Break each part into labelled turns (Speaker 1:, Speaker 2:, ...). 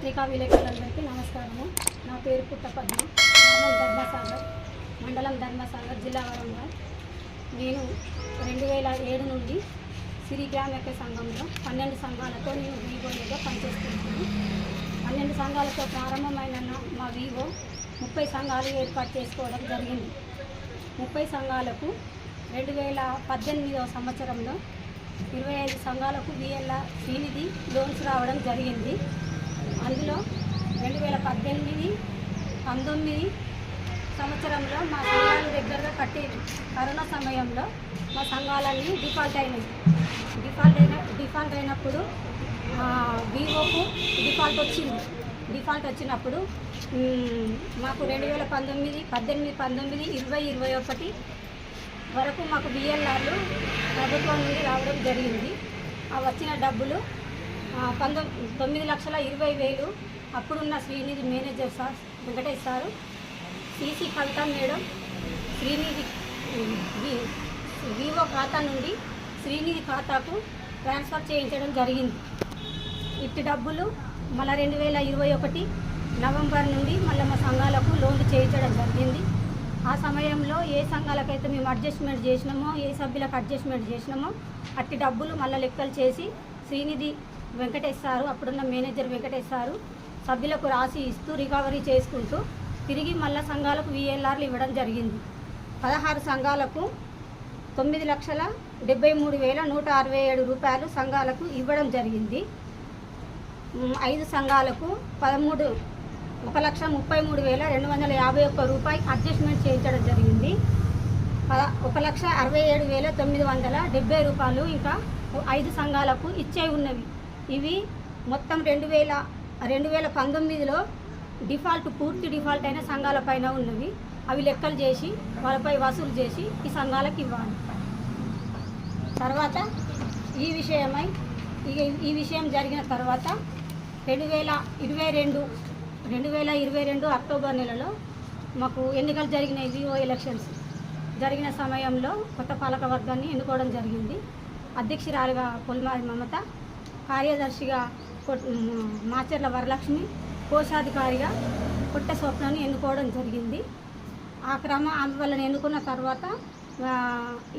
Speaker 1: పత్రికా విలేకరులందరికీ నమస్కారము. నా పేరు పుట్టపద్మ. గ్రామం ధర్మసాగర్. మండలం ధర్మసాగర్ జిల్లా వరంగల్. నేను రెండు వేల ఏడు నుండి సిరి యొక్క సంఘంలో పన్నెండు సంఘాలతో నేను వీవోగా పనిచేస్తున్నాను. పన్నెండు సంఘాలతో ప్రారంభమైన మా వీవో ముప్పై సంఘాలు ఏర్పాటు చేసుకోవడం జరిగింది. ముప్పై సంఘాలకు రెండు వేల పద్దెనిమిదవ సంవత్సరంలో ఇరవై ఐదు సంఘాలకు విఎల్ఆ శ్రీనిధి లోన్స్ రావడం జరిగింది. అందులో రెండు వేల పద్దెనిమిది పంతొమ్మిది సంవత్సరంలో మా సంఘాల దగ్గరగా కట్టే కరోనా సమయంలో మా సంఘాలన్నీ డిఫాల్ట్ అయినాయి. డిఫాల్ట్ అయిన డిఫాల్ట్ అయినప్పుడు వివోకు డిఫాల్ట్ వచ్చింది. డిఫాల్ట్ వచ్చినప్పుడు మాకు రెండు వేల పంతొమ్మిది పద్దెనిమిది పంతొమ్మిది ఇరవై ఇరవై ఒకటి వరకు మాకు బిఎల్ఆర్లు ప్రభుత్వం నుండి రావడం జరిగింది. ఆ వచ్చిన డబ్బులు తొమ్మిది లక్షల ఇరవై వేలు అప్పుడున్న Srinidhi manager sir Venkatesh sir CC Kavitha madam Srinidhi VO ఖాతా నుండి శ్రీనిధి ఖాతాకు ట్రాన్స్ఫర్ చేయించడం జరిగింది. ఇట్టి డబ్బులు మళ్ళీ రెండు వేల ఇరవై ఒకటి నవంబర్ నుండి మళ్ళీ మా సంఘాలకు లోన్లు చేయించడం జరిగింది. ఆ సమయంలో ఏ సంఘాలకైతే మేము అడ్జస్ట్మెంట్ చేసినామో ఏ సభ్యులకు అడ్జస్ట్మెంట్ చేసినామో అట్టి డబ్బులు మళ్ళీ లెక్కలు చేసి శ్రీనిధి వెంకటేష్ సారు అప్పుడున్న మేనేజర్ వెంకటేష్ సారు సభ్యులకు రాసి ఇస్తూ రికవరీ చేసుకుంటూ తిరిగి మళ్ళీ సంఘాలకు విఎల్ఆర్లు ఇవ్వడం జరిగింది. పదహారు సంఘాలకు తొమ్మిది లక్షల డెబ్బై మూడు వేల నూట అరవై ఏడు రూపాయలు సంఘాలకు ఇవ్వడం జరిగింది. ఐదు సంఘాలకు పదమూడు ఒక లక్ష ముప్పై మూడు వేల రెండు వందల యాభై ఒక్క రూపాయి అడ్జస్ట్మెంట్ చేయించడం జరిగింది. పద ఒక లక్ష అరవై ఏడు వేల తొమ్మిది వందల డెబ్బై రూపాయలు ఇంకా ఐదు సంఘాలకు ఇచ్చే ఉన్నవి. ఇవి మొత్తం రెండు వేల రెండు వేల పంతొమ్మిదిలో డిఫాల్ట్ పూర్తి డిఫాల్ట్ అయిన సంఘాల పైన ఉన్నవి. అవి లెక్కలు చేసి వాళ్ళపై వసూలు చేసి ఈ సంఘాలకు ఇవ్వాలి. తర్వాత ఈ విషయమై ఈ విషయం జరిగిన తర్వాత రెండు వేల ఇరవై రెండు రెండు వేల ఇరవై రెండు అక్టోబర్ నెలలో మాకు ఎన్నికలు జరిగినాయి వివో ఎలక్షన్స్. జరిగిన సమయంలో కొత్త పాలక వర్గాన్ని ఎన్నుకోవడం జరిగింది. అధ్యక్షురాలుగా పొలిమారి మమత కార్యదర్శిగా మాచర్ల వరలక్ష్మి కోశాధికారిగా కొట్ట స్వప్నాన్ని ఎన్నుకోవడం జరిగింది. ఆ క్రమ ఆమె వాళ్ళని ఎన్నుకున్న తర్వాత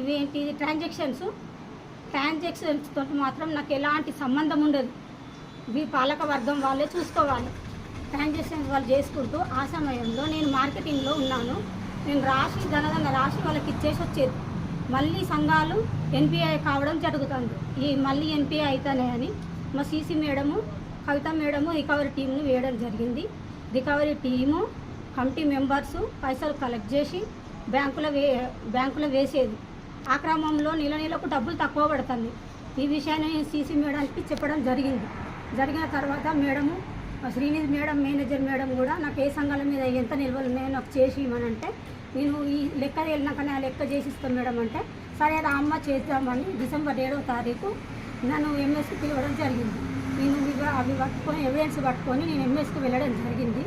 Speaker 1: ఇవేంటి ట్రాన్సాక్షన్స్. ట్రాన్సాక్షన్స్ తోటి మాత్రం నాకు ఎలాంటి సంబంధం ఉండదు. మీ పాలక వర్గం వాళ్ళే చూసుకోవాలి. ట్రాన్జాక్షన్స్ వాళ్ళు చేసుకుంటూ ఆ సమయంలో నేను మార్కెటింగ్లో ఉన్నాను. నేను రాసి ధనధన రాసి వాళ్ళకి ఇచ్చేసి వచ్చేది. మళ్ళీ సంఘాలు ఎన్పిఐ కావడం జరుగుతుంది. ఈ మళ్ళీ ఎన్పిఐ అవుతానే అని మా CC madam Kavitha madam recovery టీంను వేయడం జరిగింది. రికవరీ టీము కమిటీ మెంబర్స్ పైసలు కలెక్ట్ చేసి బ్యాంకులో వే బ్యాంకులో వేసేది. ఆ క్రమంలో నెల నెలకు డబ్బులు తక్కువ పడుతుంది. ఈ విషయాన్ని సీసీ మేడానికి చెప్పడం జరిగింది. జరిగిన తర్వాత madam Srinidhi madam manager madam కూడా నాకు ఏ సంఘాల మీద ఎంత నిల్వలు ఉన్నాయో నాకు చేసి ఇవ్వనంటే నేను ఈ లెక్క వెళ్ళినాకనే ఆ లెక్క చేసిస్తాను మేడం అంటే సరే రా అమ్మ చేద్దామని డిసెంబర్ ఏడవ తారీఖు నన్ను ఎంఎస్కి పిలవడం జరిగింది. నేను అవి పట్టుకొని ఎవిడెన్స్ పట్టుకొని నేను ఎంఎస్కి వెళ్ళడం జరిగింది.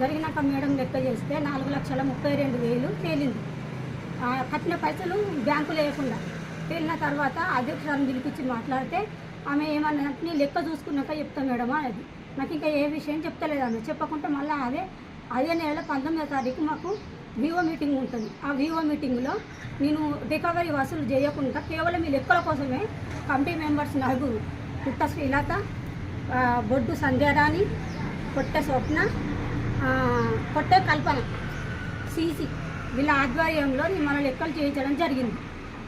Speaker 1: జరిగినాక మేడం లెక్క చేస్తే నాలుగు లక్షల ముప్పై రెండు వేలు తేలింది. కట్టిన పైసలు బ్యాంకు లేకుండా తేలిన తర్వాత అధ్యక్షురాలను పిలిపించి మాట్లాడితే ఆమె ఏమన్నట్టు లెక్క చూసుకున్నాక చెప్తా మేడం అది నాకు ఇంకా ఏ విషయం చెప్తలేదు ఆమె. చెప్పకుండా మళ్ళీ అదే అదే నెల పంతొమ్మిదో తారీఖు మాకు వివో మీటింగ్ ఉంటుంది. ఆ వివో మీటింగ్లో నేను రికవరీ వసూలు చేయకుండా కేవలం ఈ లెక్కల కోసమే కమిటీ మెంబర్స్ నలుగురు. పుట్ట శ్రీలత బొడ్డు సంధ్యారాణి పొట్ట స్వప్న పొట్ట కల్పన సీసీ వీళ్ళ ఆధ్వర్యంలో నేను మన లెక్కలు చేయించడం జరిగింది.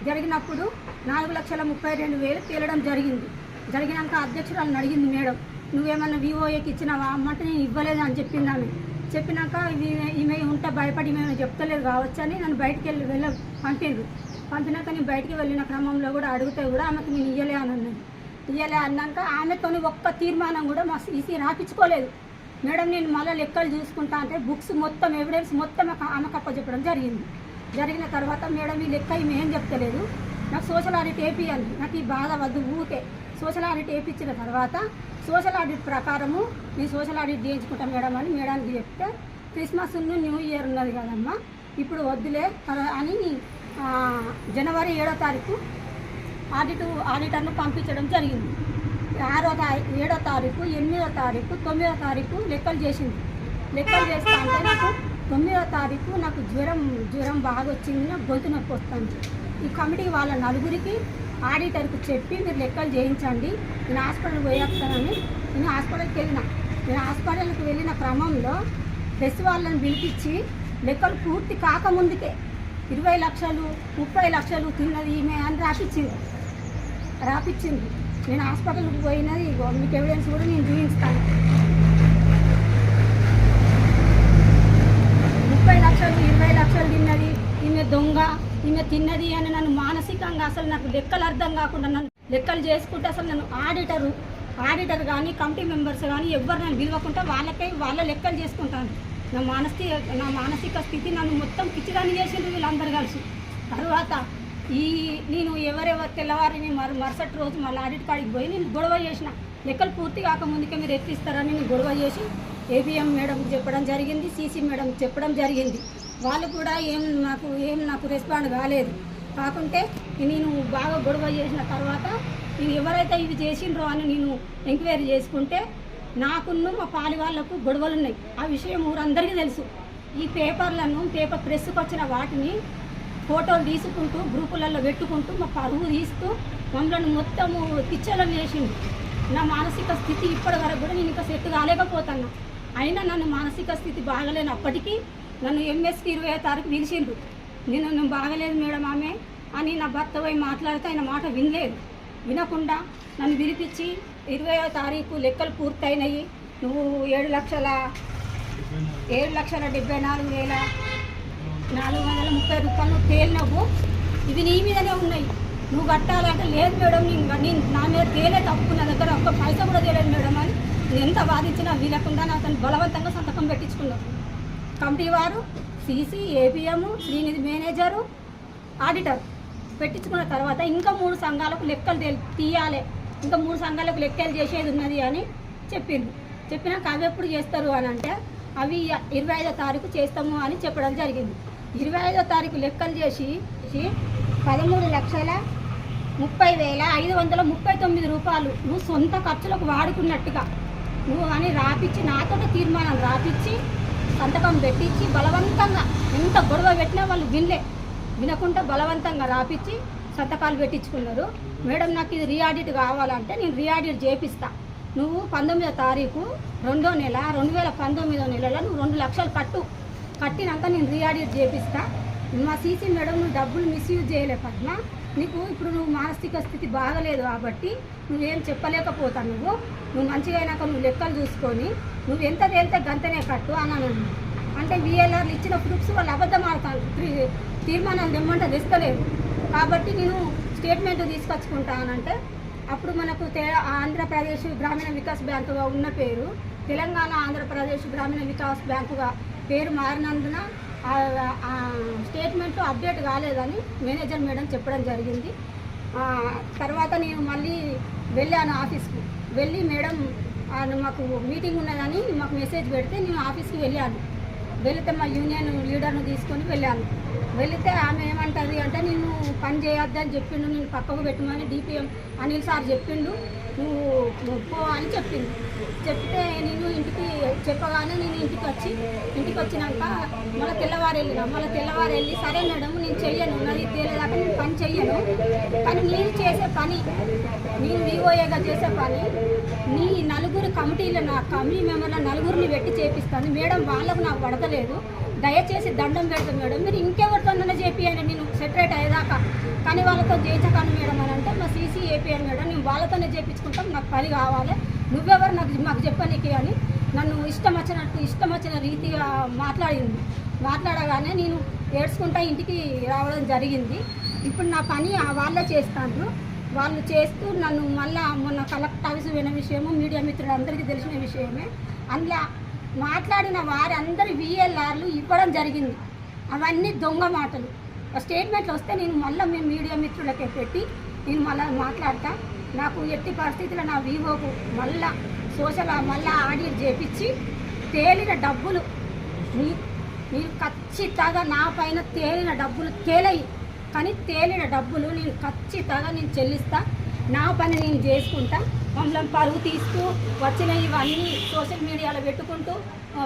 Speaker 1: జరిగినప్పుడు నాలుగు లక్షల ముప్పై రెండు వేలు తేలడం జరిగింది. జరిగినాక అధ్యక్షురాలను అడిగింది మేడం నువ్వేమన్నా వివోఏకి ఇచ్చినావా? అమ్మంటే నేను ఇవ్వలేదు? అని చెప్పిందామె చెప్పినాక ఈమె ఈమె ఉంటే భయపడి మేము చెప్తలేదు కావచ్చు అని నన్ను బయటికి వెళ్ళి వెళ్ళ పంపిండ్రు. పంపినాక నేను బయటికి వెళ్ళిన క్రమంలో కూడా అడిగితే కూడా ఆమెకు నేను ఇయ్యలే అని అన్నది. ఇయ్యలే అన్నాక ఆమెతోని ఒక్క తీర్మానం కూడా మా సీసీ రాపించుకోలేదు. మేడం నేను మళ్ళీ లెక్కలు చూసుకుంటా అంటే బుక్స్ మొత్తం ఎవిడెన్స్ మొత్తం ఆమెకు- కప్ప చెప్పడం జరిగింది. జరిగిన తర్వాత మేడం ఈ లెక్క ఏం చెప్తలేదు. నాకు సోషల్ ఆడిట్ ఏపీయాలి. నాకు ఈ బాధ వద్దు ఊకే సోషల్ ఆడిట్ వేయించిన తర్వాత సోషల్ ఆడిట్ ప్రకారము మీ సోషల్ ఆడిట్ చేయించుకుంటాం మేడం అని మేడానికి చెప్తే క్రిస్మస్ న్యూ ఇయర్ ఉన్నది కదమ్మా ఇప్పుడు వద్దులే అని జనవరి ఏడో తారీఖు ఆడిట్ ఆడిటర్ను పంపించడం జరిగింది. ఆరో తారీఖు ఏడో తారీఖు ఎనిమిదో తారీఖు తొమ్మిదో తారీఖు లెక్కలు చేసింది. లెక్కలు చేస్తా అంటే నాకు తొమ్మిదో తారీఖు నాకు జ్వరం జ్వరం బాగా వచ్చింది నాకు గొంతు నొప్పి వస్తుంది. ఈ కమిటీ వాళ్ళ నలుగురికి ఆడిటర్కి చెప్పి మీరు లెక్కలు చేయించండి. నేను హాస్పిటల్కి పోయేస్తానని నేను హాస్పిటల్కి వెళ్ళిన. నేను హాస్పిటల్కి వెళ్ళిన క్రమంలో ప్రెస్ వాళ్ళని పిలిపించి లెక్కలు పూర్తి కాకముందుకే ఇరవై లక్షలు ముప్పై లక్షలు తిన్నది ఈమె అని రాపిచ్చింది. రాపిచ్చింది. నేను హాస్పిటల్కి పోయినది మీకు ఎవిడెన్స్ కూడా నేను చూపిస్తాను. ముప్పై లక్షలు ఇరవై లక్షలు తిన్నది ఈమె తిన్నది అని నన్ను మానసికంగా అసలు నాకు లెక్కలు అర్థం కాకుండా నన్ను లెక్కలు చేసుకుంటే అసలు నన్ను ఆడిటరు. ఆడిటర్ కానీ కమిటీ మెంబర్స్ కానీ ఎవరు నన్ను పిలవకుండా వాళ్ళకై వాళ్ళ లెక్కలు చేసుకుంటాను నా మానసిక నా మానసిక స్థితి నన్ను మొత్తం పిచ్చిదాన్ని చేసిండ్రు వీళ్ళందరూ కలిసి. తర్వాత ఈ నేను ఎవరెవరు తెల్లవారిని మరు మరుసటి రోజు మళ్ళీ ఆడిట్ కాడికి పోయి నేను గొడవ చేసిన. లెక్కలు పూర్తి కాకముందుకే మీరు ఎత్తిస్తారని నేను గొడవ చేసి ఏబిఎం మేడం చెప్పడం జరిగింది సీసీ మేడం చెప్పడం జరిగింది. వాళ్ళు కూడా ఏం నాకు ఏం నాకు రెస్పాండ్ కాలేదు. కాకుంటే నేను బాగా గొడవ చేసిన తర్వాత నేను ఎవరైతే ఇది చేసిండ్రో అని నేను ఎంక్వైరీ చేసుకుంటే నాకున్ను మా పాలి వాళ్ళకు గొడవలు ఉన్నాయి. ఆ విషయం ఊరందరికీ తెలుసు. ఈ పేపర్లను పేపర్ ప్రెస్కి వచ్చిన వాటిని ఫోటోలు తీసుకుంటూ గ్రూపులలో పెట్టుకుంటూ మా పరువు తీస్తూ మమ్మల్ని మొత్తము పిచ్చలను చేసిండు. నా మానసిక స్థితి ఇప్పటి వరకు కూడా నేను ఇంకా సెట్ కాలేకపోతున్నా. అయినా నన్ను మానసిక స్థితి బాగలేనప్పటికీ నన్ను ఎంఎస్కి ఇరవై తారీఖు పిలిచిండ్రు. నేను నువ్వు బాగలేదు మేడం ఆమె అని నా భర్త పోయి మాట్లాడితే ఆయన మాట వినలేదు. వినకుండా నన్ను పిలిపించి ఇరవయో తారీఖు లెక్కలు పూర్తయినాయి. నువ్వు ఏడు లక్షల ఏడు లక్షల డెబ్బై నాలుగు వేల నాలుగు వందల ముప్పై రూపాయలు తేలినవు. ఇవి నీ మీదనే ఉన్నాయి. నువ్వు కట్టాలంటే లేదు మేడం నేను నేను నా మీద తేలే తప్పు. నా దగ్గర ఒక్క పైస కూడా తేలేదు మేడం అని. ఎంత బాధించినా వీలకుండా నా అతను బలవంతంగా సంతకం పెట్టించుకున్నావు. కమిటీ వారు CC APM Srinidhi manager auditor పెట్టించుకున్న తర్వాత ఇంకా మూడు సంఘాలకు లెక్కలు తీయాలి. ఇంకా మూడు సంఘాలకు లెక్కలు చేసేది ఉన్నది అని చెప్పింది చెప్పినాక అవి ఎప్పుడు చేస్తారు అని అంటే అవి ఇరవై ఐదో తారీఖు చేస్తాము అని చెప్పడం జరిగింది. ఇరవై ఐదో తారీఖు లెక్కలు చేసి చేసి పదమూడు లక్షల ముప్పై వేల ఐదు వందల ముప్పై తొమ్మిది రూపాయలు నువ్వు సొంత ఖర్చులకు వాడుకున్నట్టుగా. నువ్వు అని రాపిచ్చి నాతో తీర్మానం రాపిచ్చి సంతకం పెట్టించి బలవంతంగా ఎంత గొడవ పెట్టినా వాళ్ళు వినలే. వినకుండా బలవంతంగా రాపిచ్చి సంతకాలు పెట్టించుకున్నారు. మేడం నాకు ఇది రీఆడిట్ కావాలంటే నేను రీఆడిట్ చేపిస్తా. నువ్వు పంతొమ్మిదో తారీఖు రెండో నెల రెండు వేల పంతొమ్మిదో నెలలో నువ్వు రెండు లక్షలు కట్టు. కట్టినాక నేను రీఆడిట్ చేపిస్తా. మా సీసీ మేడం నువ్వు డబ్బులు మిస్యూజ్ చేయలే పద్మ. నీకు ఇప్పుడు నువ్వు మానసిక స్థితి బాగలేదు కాబట్టి నువ్వేం చెప్పలేకపోతావు నువ్వు. నువ్వు మంచిగా అయినాక నువ్వు లెక్కలు చూసుకొని నువ్వు ఎంత తేలితే గంతనే కట్టు అని అన్నాను. అంటే విఎల్ఆర్లు ఇచ్చిన ప్రూఫ్స్ వాళ్ళు అబద్ధం తీర్మానం తీర్మానాలు తెమ్మంటే తెస్తలేదు కాబట్టి నేను స్టేట్మెంట్ తీసుకొచ్చుకుంటానంటే అప్పుడు మనకు ఆంధ్రప్రదేశ్ గ్రామీణ వికాస్ బ్యాంకుగా ఉన్న పేరు. తెలంగాణ ఆంధ్రప్రదేశ్ గ్రామీణ వికాస్ బ్యాంకుగా పేరు మారినందున స్టేట్మెంట్ అప్డేట్ కాలేదని మేనేజర్ మేడం చెప్పడం జరిగింది. తర్వాత నేను మళ్ళీ వెళ్ళాను ఆఫీస్కి. వెళ్ళి మేడం మాకు మీటింగ్ ఉన్నదని మాకు మెసేజ్ పెడితే నేను ఆఫీస్కి వెళ్ళాను. వెళితే మా యూనియన్ లీడర్ను తీసుకొని వెళ్ళాను. వెళితే ఆమె ఏమంటుంది అంటే నేను పని చేయొద్దని చెప్పిండు నేను పక్కకు పెట్టమని డిపిఎం అనిల్ సార్ చెప్పిండు. నువ్వు నువ్వు అని చెప్పింది. చెప్తే నేను ఇంటికి చెప్పగానే నేను ఇంటికి వచ్చి ఇంటికి వచ్చినాక మళ్ళీ తెల్లవారు వెళ్ళినా మళ్ళీ తెల్లవారు వెళ్ళి సరే మేడం నేను చెయ్యను నాది తేలేదాకా నేను పని చెయ్యను. కానీ నేను చేసే పని నేను విఓఏగా చేసే పని నీ నలుగురు కమిటీల నా కమిటీ మెంబర్ల నలుగురిని పెట్టి చేపిస్తాను. మేడం వాళ్ళకు నాకు పడతలేదు. దయచేసి దండం పెడతాను మేడం. మీరు ఇంకెవరితోనైనా చేపియండి. నేను సెటరేట్ అయ్యేదాకా. కానీ వాళ్ళతో చేయించకాను మేడం అని అంటే మా సీసీ వాళ్ళతోనే చేయించుకుంటాం నాకు పని కావాలి. నువ్వెవరు నాకు మాకు చెప్పనీకి అని నన్ను ఇష్టం వచ్చినట్టు ఇష్టం వచ్చిన రీతిగా మాట్లాడింది. మాట్లాడగానే నేను ఏడ్చుకుంటా ఇంటికి రావడం జరిగింది. ఇప్పుడు నా పని వాళ్ళే చేస్తాను వాళ్ళు చేస్తూ నన్ను మళ్ళా మొన్న కలెక్ట్ ఆఫీస్ విన విషయము మీడియా మిత్రులందరికీ తెలిసిన విషయమే. అందులో మాట్లాడిన వారందరి విఎల్ఆర్లు ఇవ్వడం జరిగింది. అవన్నీ దొంగ మాటలు. స్టేట్మెంట్లు వస్తే నేను మళ్ళీ మేము మీడియా మిత్రులకే పెట్టి నేను మళ్ళీ మాట్లాడతా. నాకు ఎట్టి పరిస్థితుల్లో నా వివోకు మళ్ళా సోషల్ మళ్ళా ఆడిట్ చేపించి తేలిన డబ్బులు మీ మీరు ఖచ్చితంగా నా పైన తేలిన డబ్బులు తేలయి. కానీ తేలిన డబ్బులు నేను ఖచ్చితంగా నేను చెల్లిస్తా. నా పని నేను చేసుకుంటా. మమ్మల్ని పరుగు తీస్తూ వచ్చిన ఇవన్నీ సోషల్ మీడియాలో పెట్టుకుంటూ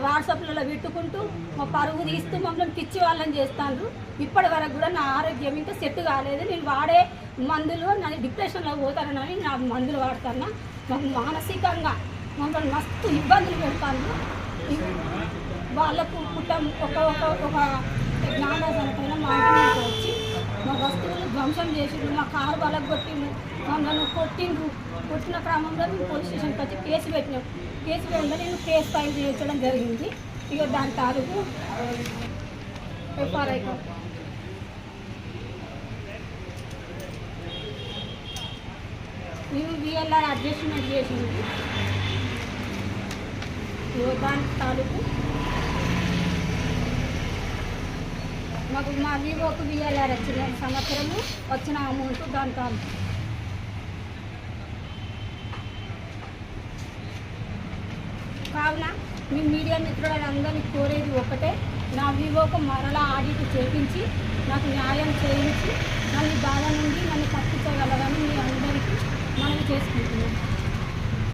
Speaker 1: వాట్సాప్లలో పెట్టుకుంటూ మా పరుగు తీస్తూ మమ్మల్ని పిచ్చి వాళ్ళని చేస్తాను ఇప్పటి వరకు కూడా నా ఆరోగ్యం ఇంకా సెట్ కాలేదు. నేను వాడే మందులు నన్ను డిప్రెషన్లో పోతానని నా మందులు వాడుతున్నా మాకు మానసికంగా మమ్మల్ని మస్తు ఇబ్బందులు పెడతాను వాళ్ళకు కుటుంబం ఒక ఒక ఒక జ్ఞానజనకైన మా వచ్చి మా వస్తువులు ధ్వంసం చేసిండ్రు మా కారు వాళ్ళకు కొట్టిండు మమ్మల్ని కొట్టిండ్రు. కొట్టిన క్రమంలో మేము పోలీస్ స్టేషన్కి వచ్చి కేసు పెట్టినాం. కేసు పెట్టిన నేను కేసు ఫైల్ చేయించడం జరిగింది. ఇక దాని తాలూకు ఎఫ్ఆర్ఐ నేను వీఎల్ఆర్ అడ్జస్ట్మెంట్ చేసింది ఇగో తాలూకు. మాకు మా వివోకు విఎల్ఆర్ వచ్చిన సంవత్సరము వచ్చిన అమౌంట్ దాని తాలూకు. కావున మీ మీడియా మిత్రులందరినీ కోరేది ఒకటే నా వివోకు మరలా ఆడిట్ చేపించి నాకు న్యాయం చేయించి నన్ను బాధ నుండి నన్ను చేసుకుంటున్నాం